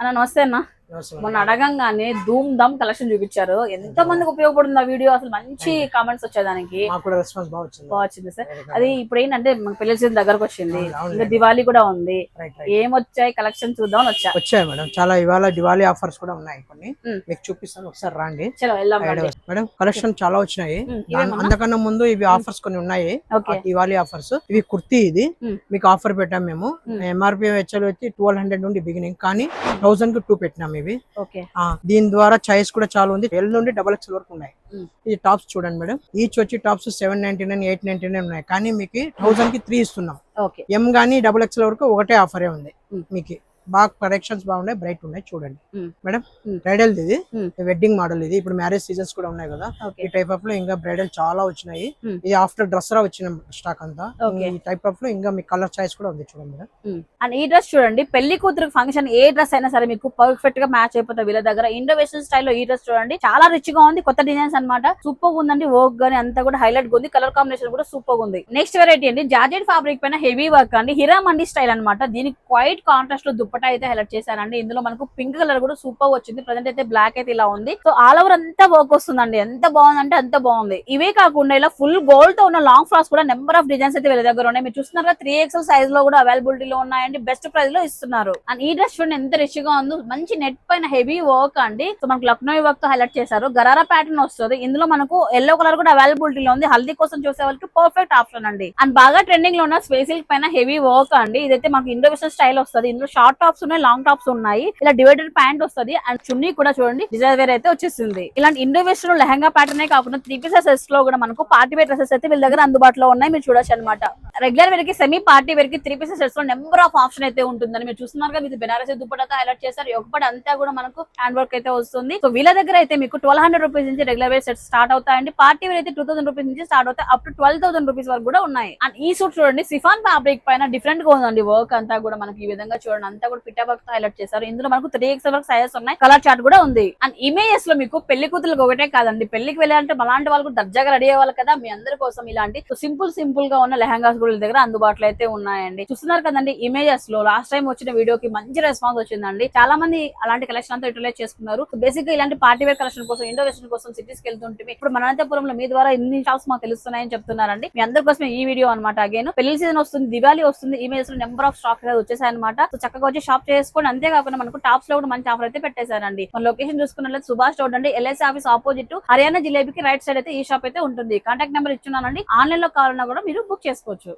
అన్న నమస్తే అన్న. మొన్న అడగంగానే ధూమ్ ధామ్ కలెక్షన్ చూపించారు. ఎంత మందికి ఉపయోగపడుతుంది ఆ వీడియో? అసలు మంచి కామెంట్స్ వచ్చాయి దానికి మాకు కూడా రెస్పాన్స్ బాగా వచ్చింది. సార్. అది ఇప్పుడు ఏంటంటే మన పెళ్ళి సీజన్ దగ్గరకు వచ్చింది. ఇంకా దివాళీ కూడా ఉంది. రైట్ రైట్ ఏం వచ్చాయి కలెక్షన్ చూద్దాం వచ్చా? వచ్చాయి మేడం. చాలా ఇవాళ దివాళీ ఆఫర్స్ కూడా ఉన్నాయి కొన్ని. మీకు చూపిస్తాను ఒకసారి రండి. మేడం కలెక్షన్ చాలా వచ్చినాయి? అంతకన్నా ముందు ఇవి ఆఫర్స్ కొన్ని ఉన్నాయి. దివాళీ ఆఫర్స్ ఇవి కుర్తీ ఇది. మీకు ఆఫర్ పెట్టాం మేము. ఎంఆర్పి వెచ్చలు వచ్చి ట్వెల్వ్ హండ్రెడ్ నుండి బిగినింగ్ కానీ థౌసండ్కి టూ పెట్టినాం ఇవి. దీని ద్వారా చాయిస్ కూడా చాలా ఉంది. ఎల్ నుండి డబల్ ఎక్స్ వరకు ఉన్నాయి. ఈ టాప్స్ చూడండి మేడం. ఈచ్ వచ్చి tops seven ninety nine eight ninety nine ఉన్నాయి. కానీ మీకు థౌసండ్కి త్రీ ఇస్తున్నాం. ఎం కానీ డబుల్ ఎక్స్ఎల్ వరకు ఒకటే ఆఫరే ఉంది. మీకు. బాగా కలెక్షన్స్ బాగున్నాయి బ్రైట్ ఉన్నాయి. చూడండి. మేడం. బ్రైడల్ ఇది. వెడ్డింగ్ మోడల్ ఇది. ఇప్పుడు మ్యారేజ్ సీజన్స్ కూడా ఉన్నాయి కదా. ఈ టైప్ ఆఫ్లో ఇంకా బ్రైడల్ చాలా వచ్చినాయి. ఇది ఆఫ్టర్ డ్రెస్సరా వచ్చిన స్టాక్ అంతా. ఈ టైప్ ఆఫ్లో ఇంకా మీ కలర్ చాయిస్ కూడా ఉంది చూడండి మేడం. అండ్ ఈ డ్రెస్ చూడండి పెళ్ళి కూతురు ఫంక్షన్ ఏ డ్రెస్ అయినా సరే మీకు పర్ఫెక్ట్గా మ్యాచ్ అయిపోతుంది వీళ్ళ దగ్గర. ఇండో వెస్టర్న్ స్టైల్లో ఈ డ్రెస్ చూడండి చాలా రిచ్గా ఉంది. కొత్త డిజైన్స్ అన్నమాట. సూపర్ ఉందండి వర్క్ గానీ అంతా కూడా హైలైట్ ఉంది. కలర్ కాంబినేషన్ కూడా సూపర్ ఉంది. నెక్స్ట్ వెరైటీ అండి జార్జెట్ ఫ్యాబ్రిక్ పైన హెవీ వర్క్ అండి. హిరా మండి స్టైల్ అన్నమాట. దీనికి క్వైట్ కాంట్రాస్ట్లో దుప్పటా అయితే హైలైట్ చేశారండి. ఇందులో మనకు పింక్ కలర్ కూడా సూపర్ వచ్చింది. ప్రజెంట్ అయితే బ్లాక్ అయితే ఇలా ఉంది. సో ఆల్ ఓవర్ అంతా వర్క్ వస్తుందండి. ఎంత బాగుందంటే అంత బాగుంది. ఇవే కాకుండా ఇలా ఫుల్ గోల్డ్తో ఉన్న లాంగ్ ఫ్రాక్స్ కూడా నెంబర్ ఆఫ్ డిజైన్స్ అయితే వీళ్ళ దగ్గర ఉన్నాయి. మీరు చూస్తున్నారు త్రీ ఎక్స్ఎల్ సైజ్లో కూడా అవైలబిలిటీ లో ఉన్నాయండి. బెస్ట్ ప్రైస్లో ఇస్తున్నారు. అండ్ ఈ డ్రెస్ చూడండి ఎంత రిచ్గా ఉందో. మంచి నెట్ పైన హెవీ వర్క్ అండి. సో మనకు లక్నో వర్క్తో హైలైట్ చేశారు. గరారా ప్యాటర్న్ వస్తుంది. ఇందులో మనకు ఎల్లో కలర్ కూడా అవైలబిలిటీ లో ఉంది. హల్దీ కోసం చూసే వాళ్ళకి పర్ఫెక్ట్ ఆప్షన్ అండి. అండ్ బాగా ట్రెండింగ్లో ఉన్న స్పేసిల్ పైన హెవీ వర్క్ అండి. ఇదైతే మనకు ఇండోవేషన్ స్టైల్ వస్తుంది. ఇందులో షార్ట్ టాప్స్ ఉన్నాయి లాంగ్ టాప్స్ ఉన్నాయి. ఇలా డివైడెడ్ ప్యాంట్ వస్తుంది. అండ్ చున్నీ కూడా చూడండి డిజైన్ వేర్ అయితే వచ్చేసింది. ఇలాంటి ఇండోవేషన్ లెహంగా ప్యాటర్న్ కాకుండా త్రీ పీసెస్లో కూడా మనకు పార్టీ వేర్ డ్రెస్సెస్ అయితే వీళ్ళ దగ్గర అందుబాటులో ఉన్నాయి. మీరు చూడొచ్చు అనమాట regular wear semi party wear three pieces సెట్స్లో number of option అయితే ఉంటుందని మీరు చూస్తున్నారు కదా. ఇది బెనారస్ దుప్పటతో హైలైట్ చేస్తారు ఒకటి అంతా కూడా మనకు హ్యాండ్ వర్క్ అయితే వస్తుంది. సో వీళ్ళ దగ్గర అయితే మీకు ట్వెల్వ్ హండ్రెడ్ రూపీస్ నుంచి రెగ్యులర్ వేర్ సెట్స్ స్టార్ట్ అవుతాయండి. పార్టీ వేర్ అయితే టూ థౌసండ్ రూపీస్ నుంచి స్టార్ట్ అవుతాయి. Up to twelve thousand rupees వరకు కూడా ఉన్నాయి. అండ్ ఈ సూట్ చూడండి సిఫాన్ ఫ్యాబ్రిక్ పైన డిఫరెంట్గా ఉందండి. వర్క్ అంతా కూడా మనకి ఈ విధంగా చూడండి. అంతా కూడా పిట్టా వర్క్తో హైలైట్ చేశారు. ఇందులో మనకు త్రీ ఎక్స్ వరకు సైజెస్ ఉన్నాయి. కలర్ చార్ట్ కూడా ఉంది. అండ్ ఇమేజెస్లో మీకు పెళ్ళి కూతురులకు ఒకటే కాదండి. పెళ్ళికి వెళ్ళాలంటే అలాంటి వాళ్ళు కూడా దర్జాగా రెడీ అవ్వాలి కదా. మీ అందరి కోసం ఇలాంటి. సింపుల్ సింపుల్గా ఉన్న లెహంగాస్ కూడా వీళ్ళ దగ్గర అందుబాటులో అయితే ఉన్నాయండి. చూస్తున్నారు కదండి ఇమేజెస్లో లాస్ట్ టైం వచ్చిన వీడియోకి మంచి రెస్పాన్స్ వచ్చిందండి. చాలా మంది అలాంటి కలెక్షన్ అంతా యూటిలైజ్ చేసుకున్నారు బేసిక్గా ఇలాంటి పార్టీ వేర్ కలెక్షన్ కోసం ఇండో వెస్టర్న్ కోసం సిటీస్కి వెళ్తుంటే ఇప్పుడు మన అనంతపురంలో మీ ద్వారా ఎన్ని షాప్స్ మాకు తెలుస్తున్నాయని చెప్తున్నారండి. మీ అందరి కోసం ఈ వీడియో అనమాట అగైన్ పెళ్ళి సీజన్ వస్తుంది దివాళీ వస్తుంది ఇమేజెస్లో నెంబర్ ఆఫ్ స్టాక్ అయితే వచ్చేసాయి అనమాట చక్కగా వచ్చి షాప్ చేసుకోండి. అంతేకాకుండా మనకు టాప్స్లో కూడా మంచి ఆఫర్ అయితే పెట్టేశారండి. మన లొకేషన్ చూసుకున్నట్లయితే సుభాష్ రోడ్ అండి. ఎల్ఐసి ఆఫీస్ ఆపోజిట్ హర్యానా జిలేబీకి రైట్ సైడ్ అయితే ఈ షాప్ అయితే ఉంటుంది. కాంటాక్ట్ నెంబర్ ఇచ్చున్నానండి. ఆన్లైన్లో కావాలన్నా కూడా మీరు బుక్ చేసుకోవచ్చు.